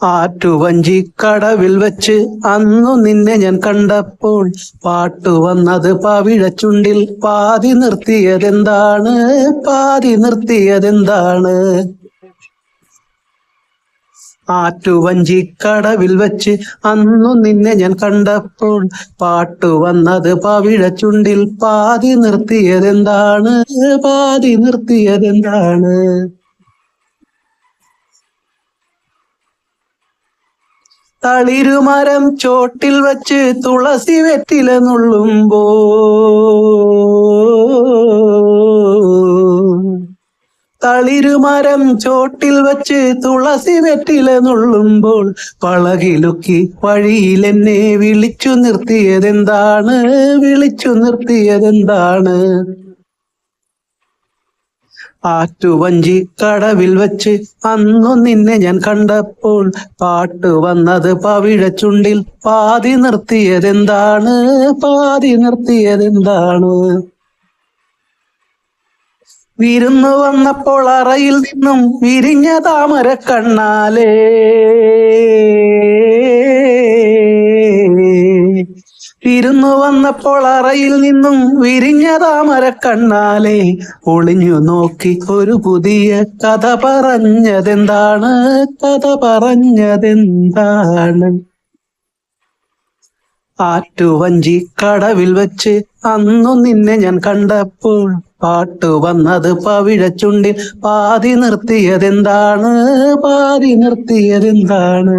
ആറ്റുവഞ്ചി കടവിൽ വെച്ച് അന്നു നിന്നെ ഞാൻ കണ്ടപ്പോൾ പാട്ടു വന്നത് പവിഴച്ചുണ്ടിൽ പാതി നിർത്തിയതെന്താണ്? പാതി നിർത്തിയതെന്താണ്? ആറ്റുവഞ്ചി കടവിൽ വെച്ച് അന്നു നിന്നെ ഞാൻ കണ്ടപ്പോൾ പാട്ടു വന്നത് പവിഴച്ചുണ്ടിൽ പാതി നിർത്തിയതെന്താണ്? പാതി നിർത്തിയതെന്താണ്? തളിരുമരം ചോട്ടിൽ വച്ച് തുളസി വെറ്റില നുള്ളുമ്പോ തളിരുമരം ചോട്ടിൽ വച്ച് തുളസി വെറ്റില നുള്ളുമ്പോൾ പളകിലുക്കി വഴിയിൽ വിളിച്ചു നിർത്തിയതെന്താണ്? വിളിച്ചു നിർത്തിയതെന്താണ്? ആറ്റുവഞ്ചി കടവിൽ വെച്ച് അന്നു നിന്നെ ഞാൻ കണ്ടപ്പോൾ പാട്ട് വന്നത് പവിഴച്ചുണ്ടിൽ പാതി നിർത്തിയതെന്താണ്? പാതി നിർത്തിയതെന്താണ്? വിരുന്നു വന്നപ്പോൾ അറയിൽ നിന്നും വിരിഞ്ഞ താമര കണ്ണാലേ. വിരുന്നു വന്നപ്പോൾ അറയിൽ നിന്നും വിരിഞ്ഞ താമര കണ്ണാലെ. ഒളിഞ്ഞു നോക്കി ഒരു പുതിയ കഥ പറഞ്ഞതെന്താണ്? കഥ പറഞ്ഞതെന്താണ്? ആറ്റുവഞ്ചി കടവിൽ വെച്ച് അന്നു നിന്നെ ഞാൻ കണ്ടപ്പോൾ പാട്ടു വന്നത് പവിഴച്ചുണ്ടിൽ പാതി നിർത്തിയതെന്താണ്? പാതി നിർത്തിയതെന്താണ്?